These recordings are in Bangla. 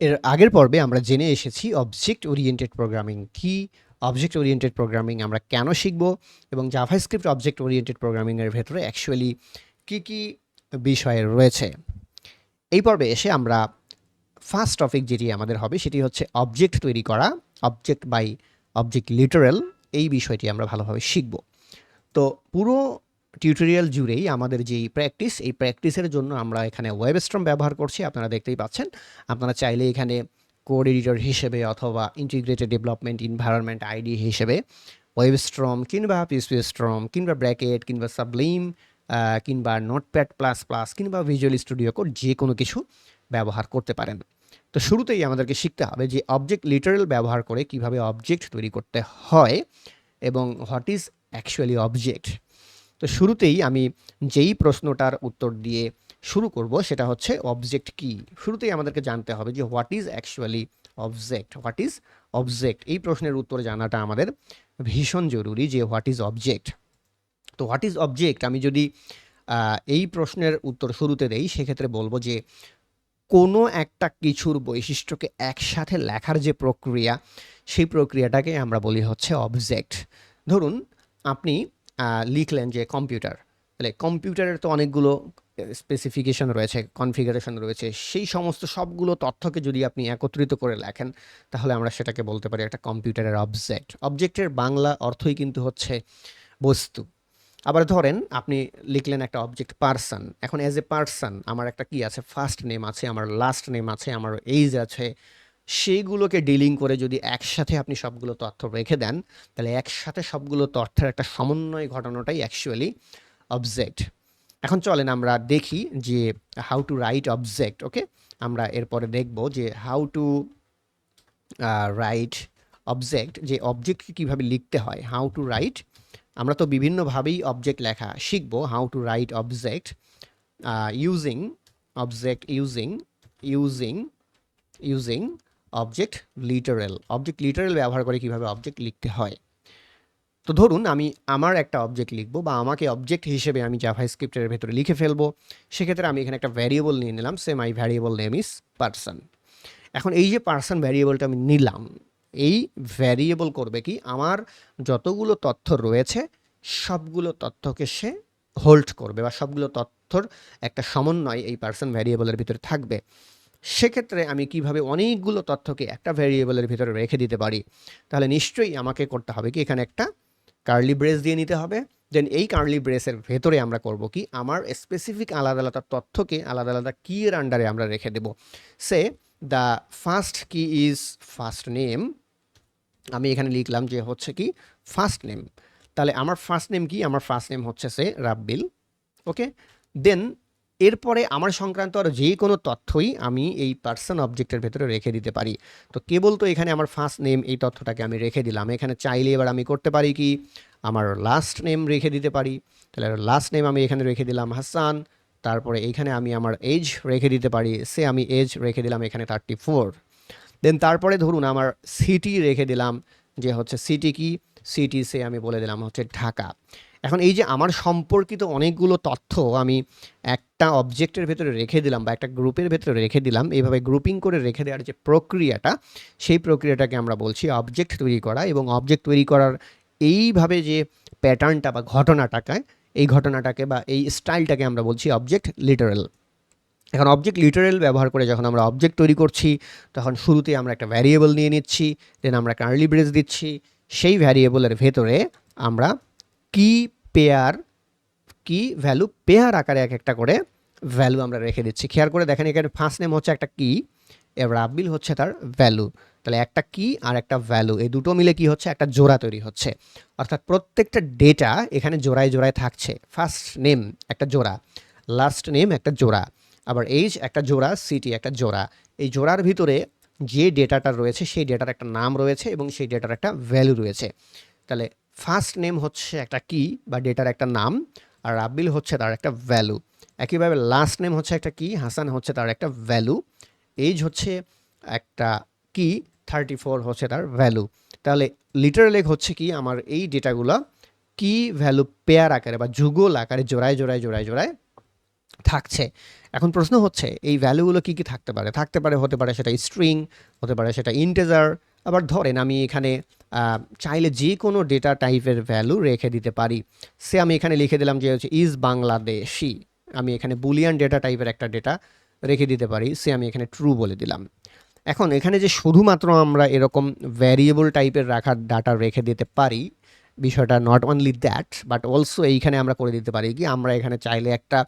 এর আগের পর্বে আমরা জেনে এসেছি অবজেক্ট ওরিয়েন্টেড প্রোগ্রামিং কি অবজেক্ট ওরিয়েন্টেড প্রোগ্রামিং আমরা কেন শিখব এবং জাভাস্ক্রিপ্ট অবজেক্ট ওরিয়েন্টেড প্রোগ্রামিংয়ের ভেতরে অ্যাকচুয়ালি কি কি বিষয় রয়েছে। এই পর্বে এসে আমরা ফার্স্ট টপিক যেটি আমাদের হবে সেটি হচ্ছে অবজেক্ট তৈরি করা অবজেক্ট বাই অবজেক্ট লিটারেল এই বিষয়টি আমরা ভালোভাবে শিখব। তো পুরো টিউটোরিয়াল জুড়েই আমাদের যেই প্র্যাকটিস এই প্র্যাকটিসের জন্য আমরা এখানে ওয়েবস্ট্রম ব্যবহার করছি, আপনারা দেখতেই পাচ্ছেন। আপনারা চাইলে এখানে কোড এডিটর হিসেবে অথবা ইন্টিগ্রেটেড ডেভেলপমেন্ট ইনভায়রনমেন্ট আইডি হিসেবে ওয়েবস্ট্রম কিংবা পিএসপি স্ট্রম কিংবা ব্র্যাকেট কিংবা সাবলিম কিংবা নোটপ্যাড প্লাস প্লাস কিংবা ভিজুয়াল স্টুডিও কোড যে কোনো কিছু ব্যবহার করতে পারেন। তো শুরুতেই আমাদেরকে শিখতে হবে যে অবজেক্ট লিটারেল ব্যবহার করে কীভাবে অবজেক্ট তৈরি করতে হয় এবং হোয়াট ইজ অ্যাকচুয়ালি অবজেক্ট তো শুরুতেই আমি যেই প্রশ্নটার উত্তর দিয়ে শুরু করব সেটা হচ্ছে অবজেক্ট কি? শুরুতেই আমাদেরকে জানতে হবে যে what is actually object what is object এই প্রশ্নের উত্তর জানাটা আমাদের ভীষণ জরুরি যে হোয়াট ইজ অবজেক্ট তো হোয়াট ইজ অবজেক্ট আমি যদি এই প্রশ্নের উত্তর শুরুতে দেই, সেক্ষেত্রে বলব যে কোনো একটা কিছুর বৈশিষ্ট্যকে একসাথে লেখার যে প্রক্রিয়া, সেই প্রক্রিয়াটাকে আমরা বলি হচ্ছে অবজেক্ট ধরুন, আপনি লিখলেন যে কম্পিউটার। তাহলে কম্পিউটারের তো অনেকগুলো স্পেসিফিকেশন রয়েছে কনফিগারেশন রয়েছে। সেই সমস্ত সবগুলো তথ্যকে যদি আপনি একত্রিত করে লেখেন, তাহলে আমরা সেটাকে বলতে পারি একটা কম্পিউটারের অবজেক্ট অবজেক্টের বাংলা অর্থই কিন্তু হচ্ছে বস্তু। আবার ধরেন, আপনি লিখলেন একটা অবজেক্ট পার্সন এখন অ্যাজ এ পার্সন আমার একটা কি আছে? ফার্স্ট নেম আছে, আমার লাস্ট নেম আছে, আমার এইজ আছে সেইগুলোকে ডিলিং করে যদি একসাথে আপনি সবগুলো তথ্য রেখে দেন, তাহলে একসাথে সবগুলো তথ্যের একটা সমন্বয় ঘটানোটাই অ্যাকচুয়ালি অবজেক্ট এখন চলেন আমরা দেখি যে how to write object okay আমরা এরপরে দেখব যে হাউ টু রাইট অবজেক্ট যে অবজেক্টকে কীভাবে লিখতে হয় হাউ টু রাইট আমরা তো বিভিন্নভাবেই অবজেক্ট লেখা শিখব how to write object using object using using using object literal object literal ব্যবহার করে কীভাবে অবজেক্ট লিখতে হয়। তো ধরুন আমি আমার একটা অবজেক্ট লিখব বা আমাকে অবজেক্ট হিসেবে আমি জাভা স্ক্রিপ্টের ভেতরে লিখে ফেলব, সেক্ষেত্রে আমি এখানে একটা ভ্যারিয়েবল নিয়ে নিলাম, say my variable name is person এখন এই যে পার্সন ভ্যারিয়েবলটা আমি নিলাম, এই ভ্যারিয়েবল করবে কি? আমার যতগুলো তথ্য রয়েছে, সবগুলো তথ্যকে সে হোল্ড করবে বা সবগুলো তথ্যর একটা সমন্বয় এই পার্সন ভ্যারিয়েবলের ভিতরে থাকবে। সেক্ষেত্রে আমি কীভাবে অনেকগুলো তথ্যকে একটা ভ্যারিয়েবলের ভিতরে রেখে দিতে পারি, তাহলে নিশ্চয়ই আমাকে করতে হবে কি? এখানে একটা কার্লি ব্রেস দিয়ে নিতে হবে। দেন এই কার্লি ব্রেসের ভেতরে আমরা করব কি? আমার স্পেসিফিক আলাদা আলাদা তথ্যকে আলাদা আলাদা কি এর আন্ডারে আমরা রেখে দেব। Say the first key is first name আমি এখানে লিখলাম যে হচ্ছে কি? ফার্স্ট নেম তাহলে আমার ফার্স্ট নেম কি? আমার ফার্স্ট নেম হচ্ছে সে রাব্বিল ওকে দেন এরপরে আমার সংক্রান্ত আর যে কোনো তথ্যই আমি এই পার্সন অবজেক্টের ভেতরে রেখে দিতে পারি। তো কেবল তো এখানে আমার ফার্স্ট নেম এই তথ্যটাকে আমি রেখে দিলাম। এখানে চাইলে এবার আমি করতে পারি কি? আমার লাস্ট নেম রেখে দিতে পারি। তাহলে লাস্ট নেম আমি এখানে রেখে দিলাম হাসান। তারপরে এইখানে আমি আমার এজ রেখে দিতে পারি। সে আমি এজ রেখে দিলাম এখানে থার্টি ফোর দেন তারপরে ধরুন আমার সিটি রেখে দিলাম যে হচ্ছে সিটি কি? সিটি সে আমি বলে দিলাম, হচ্ছে ঢাকা। এখন এই যে আমার সম্পর্কিত অনেকগুলো তথ্য আমি একটা অবজেক্টের ভেতরে রেখে দিলাম বা একটা গ্রুপের ভেতরে রেখে দিলাম এইভাবে গ্রুপিং করে রেখে দেওয়ার যে প্রক্রিয়াটা, সেই প্রক্রিয়াটাকে আমরা বলছি অবজেক্ট তৈরি করা এবং অবজেক্ট তৈরি করার এইভাবে যে প্যাটার্নটা বা ঘটনাটাকে, এই ঘটনাটাকে বা এই স্টাইলটাকে আমরা বলছি অবজেক্ট লিটারেল এখন অবজেক্ট লিটারেল ব্যবহার করে যখন আমরা অবজেক্ট তৈরি করছি, তখন শুরুতে আমরা একটা ভ্যারিয়েবল নিয়ে নিচ্ছি দেন আমরা কার্লি ব্রেস দিচ্ছি সেই ভ্যারিয়েবলের ভেতরে আমরা কি পেয়ার, কি ভ্যালু, পেয়ার আকারে এক একটা করে ভ্যালু আমরা রেখে দিচ্ছি। খেয়াল করে দেখেন এখানে ফার্স্ট নেম হচ্ছে একটা কি, এবার রাব্বিল হচ্ছে তার ভ্যালু তাহলে একটা কি আর একটা ভ্যালু এই দুটো মিলে কি হচ্ছে? একটা জোড়া তৈরি হচ্ছে। অর্থাৎ প্রত্যেকটা ডেটা এখানে জোড়ায় জোড়ায় থাকছে। ফার্স্ট নেম একটা জোড়া লাস্ট নেম একটা জোড়া, আবার এইজ একটা জোড়া সিটি একটা জোড়া। এই জোড়ার ভিতরে যে ডেটাটা রয়েছে, সেই ডেটার একটা নাম রয়েছে এবং সেই ডেটার একটা ভ্যালু রয়েছে। তাহলে ফার্স্ট নেম হচ্ছে একটা কি বা ডেটার একটা নাম, আর রাব্বিল হচ্ছে তার একটা ভ্যালু একইভাবে লাস্ট নেম হচ্ছে একটা কি হাসান হচ্ছে তার একটা ভ্যালু এইজ হচ্ছে একটা কি থার্টি ফোর হচ্ছে তার ভ্যালু তাহলে লিটারালেক হচ্ছে কি, আমার এই ডেটাগুলো কি ভ্যালু পেয়ার আকারে বা যুগল আকারে জোড়ায় জোড়ায় জোড়ায় জোড়ায় থাকছে। এখন প্রশ্ন হচ্ছে, এই ভ্যালুগুলো কি কি থাকতে পারে? থাকতে পারে, হতে পারে সেটা স্ট্রিং হতে পারে সেটা ইন্টেজার আবার ধরেন আমি এখানে চাইলে যে কোনো ডেটা টাইপের ভ্যালু রেখে দিতে পারি। সে আমি এখানে লিখে দিলাম যে হচ্ছে ইজ বাংলাদেশি আমি এখানে বুলিয়ান ডেটা টাইপের একটা ডেটা রেখে দিতে পারি, সে আমি এখানে ট্রু বলে দিলাম। এখন এখানে যে শুধুমাত্র আমরা এরকম ভ্যারিয়েবল টাইপের রাখার ডাটা রেখে দিতে পারি, বিষয়টা not only that but also এইখানে আমরা করে দিতে পারি কি, আমরা এখানে চাইলে একটা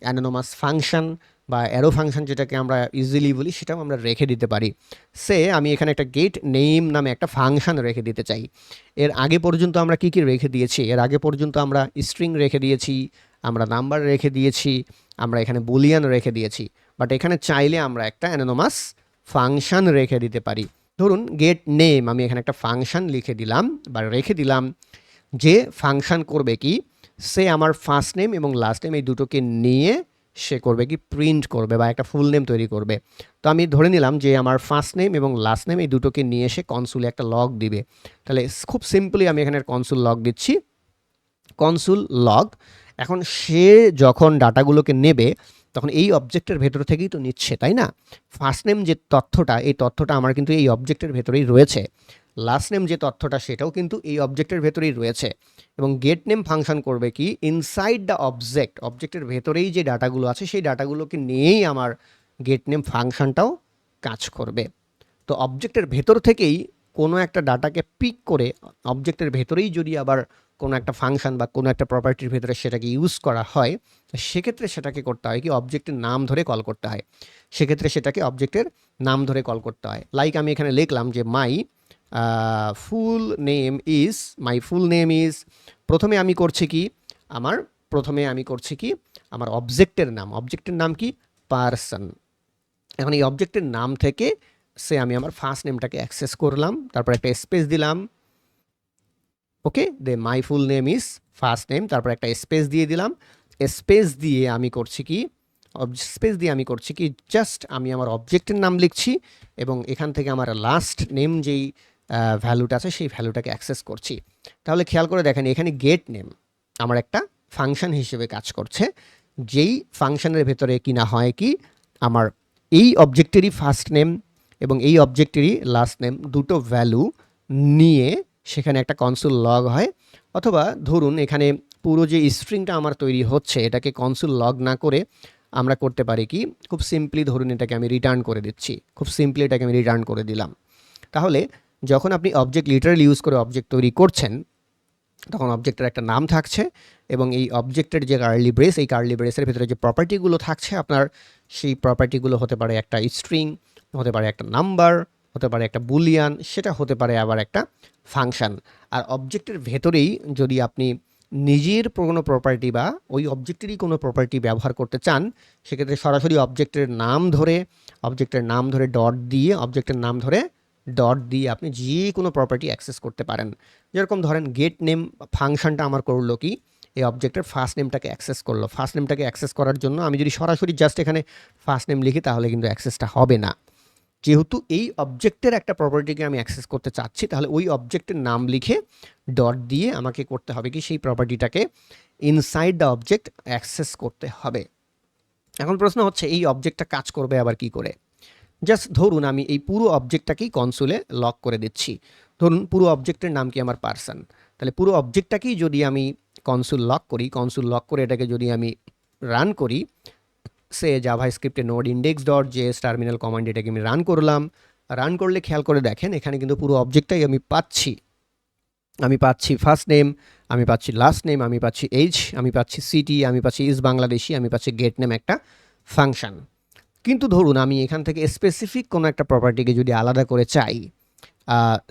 অ্যানোনোমাস ফাংশন বা অ্যারো ফাংশন যেটাকে আমরা ইজিলি বলি, সেটাও আমরা রেখে দিতে পারি। সে আমি এখানে একটা গেট নেম নামে একটা ফাংশন রেখে দিতে চাই। এর আগে পর্যন্ত আমরা কি কি রেখে দিয়েছি? এর আগে পর্যন্ত আমরা স্ট্রিং রেখে দিয়েছি, আমরা নাম্বার রেখে দিয়েছি, আমরা এখানে বুলিয়ান রেখে দিয়েছি। বাট এখানে চাইলে আমরা একটা অ্যানোনোমাস ফাংশন রেখে দিতে পারি। ধরুন গেট নেম আমি এখানে একটা ফাংশন লিখে দিলাম বা রেখে দিলাম। যে ফাংশন করবে কি? সে আমার ফার্স্ট নেম এবং লাস্ট নেম এই দুটোকে নিয়ে সে করবে কি প্রিন্ট করবে বা একটা ফুল নেম তৈরি করবে। তো আমি ধরে নিলাম যে আমার ফার্স্ট নেম এবং লাস্ট নেম এই দুটোকে নিয়ে এসে কনসুলে একটা লগ দিবে। তাহলে খুব সিম্পলি আমি এখানে কনসুল লগ দিচ্ছি। কনসুল লগ এখন সে যখন ডাটাগুলোকে নেবে, তখন এই অবজেক্টের ভেতর থেকেই তো নিচ্ছে, তাই না? ফার্স্ট নেম যে তথ্যটা, এই তথ্যটা আমার কিন্তু এই অবজেক্টের ভেতরেই রয়েছে। লাস্ট নেম যে তথ্যটা, সেটাও কিন্তু এই অবজেক্টের ভেতরেই রয়েছে। এবং গেট নেম ফাংশন করবে কি? ইনসাইড দ্য অবজেক্ট অবজেক্টের ভেতরেই যে ডাটাগুলো আছে, সেই ডাটাগুলোকে নিয়েই আমার গেট নেম ফাংশনটাও কাজ করবে। তো অবজেক্টের ভেতর থেকেই কোনো একটা ডাটাকে পিক করে অবজেক্টের ভেতরেই যদি আবার কোনো একটা ফাংশন বা কোনো একটা প্রপার্টির ভেতরে সেটাকে ইউজ করা হয় সেক্ষেত্রে সেটাকে করতে হয় কি অবজেক্টের নাম ধরে কল করতে হয়। সেক্ষেত্রে সেটাকে অবজেক্টের নাম ধরে কল করতে হয়। লাইক আমি এখানে লিখলাম যে my full name is my full name is প্রথমে আমি করছি কি? আমার প্রথমে আমি করছি কি? আমার অবজেক্টের নাম। অবজেক্টের নাম কি? পার্সন এখন এই অবজেক্টের নাম থেকে সে আমি আমার ফার্স্ট নেমটাকে অ্যাক্সেস করলাম, তারপর একটা স্পেস দিলাম okay? They my full name is first name তারপর একটা স্পেস দিয়ে দিলাম। স্পেস দিয়ে আমি করছি কি? স্পেস দিয়ে আমি করছি কি? জাস্ট আমি আমার অবজেক্টের নাম লিখছি এবং এখান থেকে আমার লাস্ট নেম যেই ভ্যালুটা আছে, সেই ভ্যালুটাকে অ্যাক্সেস করছি। তাহলে খেয়াল করে দেখেন, এখানে গেট নেম আমার একটা ফাংশন হিসেবে কাজ করছে। যেই ফাংশনের ভেতরে কি না হয় কি? আমার এই অবজেক্টেরই ফার্স্ট নেম এবং এই অবজেক্টেরই লাস্ট নেম দুটো ভ্যালু নিয়ে সেখানে একটা কনসোল লগ হয়। অথবা ধরুন এখানে পুরো যে স্ট্রিংটা আমার তৈরি হচ্ছে, এটাকে কনসোল লগ না করে আমরা করতে পারি কি, খুব সিম্পলি ধরুন এটাকে আমি রিটার্ন করে দিচ্ছি। খুব সিম্পলি এটাকে আমি রিটার্ন করে দিলাম। তাহলে যখন আপনি অবজেক্ট লিটারাল ইউজ করে অবজেক্ট তৈরি করছেন, তখন অবজেক্টের একটা নাম থাকছে এবং এই অবজেক্টের যে কার্লি ব্রেস এই কার্লি ব্রেসের ভিতরে যে প্রপার্টিগুলো থাকছে, আপনার সেই প্রপার্টিগুলো হতে পারে একটা স্ট্রিং হতে পারে একটা নাম্বার হতে পারে একটা বুলিয়ান, সেটা হতে পারে আবার একটা ফাংশন। আর অবজেক্টের ভেতরেই যদি আপনি নিজের কোনো প্রপার্টি বা ওই অবজেক্টেরই কোনো প্রপার্টি ব্যবহার করতে চান, সেক্ষেত্রে সরাসরি অবজেক্টের নাম ধরে অবজেক্টের নাম ধরে ডট দিয়ে অবজেক্টের নাম ধরে ডট দিয়ে আপনি যে কোনো প্রপার্টি অ্যাক্সেস করতে পারেন। যেরকম ধরেন গেট নেম ফাংশনটা আমার করল কি? এই অবজেক্টের ফার্স্ট নেমটাকে অ্যাক্সেস করল। ফার্স্ট নেমটাকে অ্যাক্সেস করার জন্য আমি যদি সরাসরি জাস্ট এখানে ফার্স্ট নেম লিখি, তাহলে কিন্তু অ্যাক্সেসটা হবে না। যেহেতু এই অবজেক্টের একটা প্রপার্টিকে আমি অ্যাক্সেস করতে চাচ্ছি, তাহলে ওই অবজেক্টের নাম লিখে ডট দিয়ে আমাকে করতে হবে কি, সেই প্রপার্টিটাকে ইনসাইড দ্য অবজেক্ট অ্যাক্সেস করতে হবে। এখন প্রশ্ন হচ্ছে, এই অবজেক্টটা কাজ করবে আবার কি করে? জাস্ট ধরুন আমি এই পুরো অবজেক্টটাকেই কনসোলে লক করে দিচ্ছি। ধরুন পুরো অবজেক্টের নাম কি আমার পার্সন তাহলে পুরো অবজেক্টটাকেই যদি আমি কনসোল লক করি কনসোল লক করে এটাকে যদি আমি রান করি সে জাভা স্ক্রিপ্টে node index dot JS terminal command এটাকে আমি রান করলাম। রান করলে খেয়াল করে দেখেন, এখানে কিন্তু পুরো অবজেক্টটাই আমি পাচ্ছি। আমি পাচ্ছি ফার্স্ট নেম আমি পাচ্ছি লাস্ট নেম আমি পাচ্ছি এইজ আমি পাচ্ছি সিটি আমি পাচ্ছি ইস বাংলাদেশি, আমি পাচ্ছি গেট নেম একটা ফাংশন কিন্তু ধরুন, আমি এখান থেকে স্পেসিফিক কোনো একটা প্রপার্টিকে যদি আলাদা করে চাই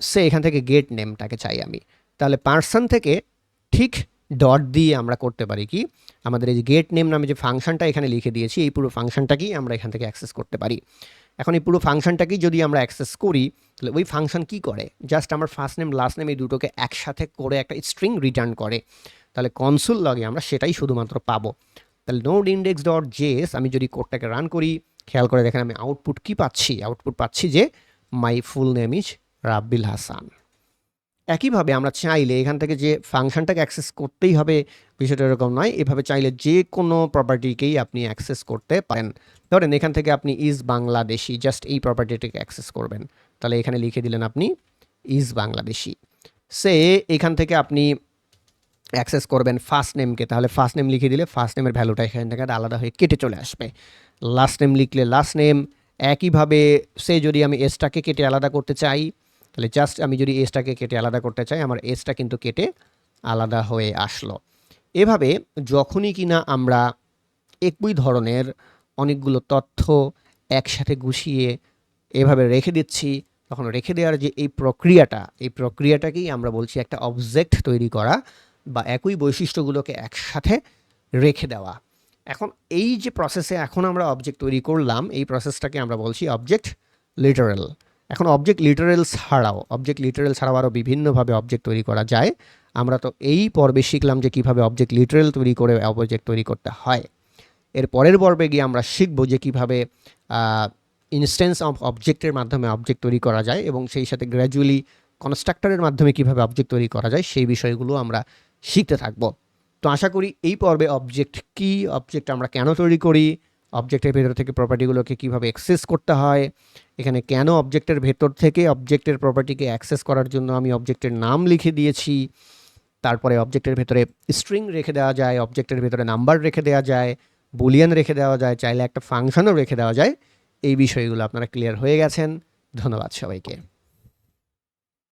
সে এখান থেকে গেট নেমটাকে চাই আমি। তাহলে পার্সন থেকে ঠিক ডট দিয়ে আমরা করতে পারি কি? আমাদের এই যে গেট নেম নামে যে ফাংশনটা এখানে লিখে দিয়েছি, এই পুরো ফাংশনটাকেই আমরা এখান থেকে অ্যাক্সেস করতে পারি। এখন এই পুরো ফাংশনটাকেই যদি আমরা অ্যাক্সেস করি, তাহলে ওই ফাংশন কি করে? জাস্ট আমার ফার্স্ট নেম লাস্ট নেম এই দুটোকে একসাথে করে একটা স্ট্রিং রিটার্ন করে। তাহলে কনসোল লগে আমরা সেটাই শুধুমাত্র পাবো। তাহলে নোড ইন্ডেক্স ডট জেএস আমি যদি কোডটাকে রান করি, খেয়াল করে দেখেন আমি আউটপুট কি পাচ্ছি? আউটপুট পাচ্ছি যে মাই ফুল নেম ইজ রাব্বিল হাসান একইভাবে আমরা চাইলে এখান থেকে যে ফাংশনটাকে অ্যাক্সেস করতেই হবে, বিষয়টা এরকম নয়। এভাবে চাইলে যে কোনো প্রপার্টিকেই আপনি অ্যাক্সেস করতে পারেন। ধরেন এখান থেকে আপনি ইজ বাংলাদেশি জাস্ট এই প্রপার্টিটাকে অ্যাক্সেস করবেন। তাহলে এখানে লিখে দিলেন আপনি ইজ বাংলাদেশি সে এখান থেকে আপনি অ্যাক্সেস করবেন ফার্স্ট নেমকে তাহলে ফার্স্ট নেম লিখে দিলে ফার্স্ট নেমের ভ্যালুটা এখান থেকে আলাদা হয়ে কেটে চলে আসবে। লাস্ট নেম লিখলে লাস্ট নেম একইভাবে সে যদি আমি এসটাকে কেটে আলাদা করতে চাই তাহলে জাস্ট আমি যদি এসটাকে কেটে আলাদা করতে চাই, আমার এসটা কিন্তু কেটে আলাদা হয়ে আসলো। এভাবে যখনই কিনা আমরা একই ধরনের অনেকগুলো তথ্য একসাথে গুছিয়ে এভাবে রেখে দিচ্ছি, তখন রেখে দেওয়ার যে এই প্রক্রিয়াটা, এই প্রক্রিয়াটাকেই আমরা বলছি একটা অবজেক্ট তৈরি করা বা একই বৈশিষ্ট্যগুলোকে একসাথে রেখে দেওয়া। এখন এই যে প্রসেসে এখন আমরা অবজেক্ট তৈরি করলাম, এই প্রসেসটাকে আমরা বলছি অবজেক্ট লিটারেল এখন অবজেক্ট লিটারেল ছাড়াও অবজেক্ট লিটারেল ছাড়াও আরও বিভিন্নভাবে অবজেক্ট তৈরি করা যায়। আমরা তো এই পর্বে শিখলাম যে কীভাবে অবজেক্ট লিটারেল তৈরি করে অবজেক্ট তৈরি করতে হয়। এর পরের পর্বে গিয়ে আমরা শিখব যে কীভাবে ইনস্ট্যান্স অফ অবজেক্টের মাধ্যমে অবজেক্ট তৈরি করা যায় এবং সেই সাথে গ্র্যাজুয়ালি কনস্ট্রাক্টরের মাধ্যমে কীভাবে অবজেক্ট তৈরি করা যায় সেই বিষয়গুলো আমরা শিখতে থাকব। তো আশা করি এই পর্বে অবজেক্ট কি অবজেক্ট আমরা কেন তৈরি করি অবজেক্টের ভেতর থেকে প্রপার্টিগুলোকে কীভাবে অ্যাক্সেস করতে হয়, এখানে কেন অবজেক্টের ভেতর থেকে অবজেক্টের প্রপার্টিকে অ্যাক্সেস করার জন্য আমি অবজেক্টের নাম লিখে দিয়েছি, তারপরে অবজেক্টের ভেতরে স্ট্রিং রেখে দেওয়া যায় অবজেক্টের ভেতরে নাম্বার রেখে দেওয়া যায় বুলিয়ান রেখে দেওয়া যায়, চাইলে একটা ফাংশনও রেখে দেওয়া যায়, এই বিষয়গুলো আপনারা ক্লিয়ার হয়ে গেছেন, ধন্যবাদ সবাইকে।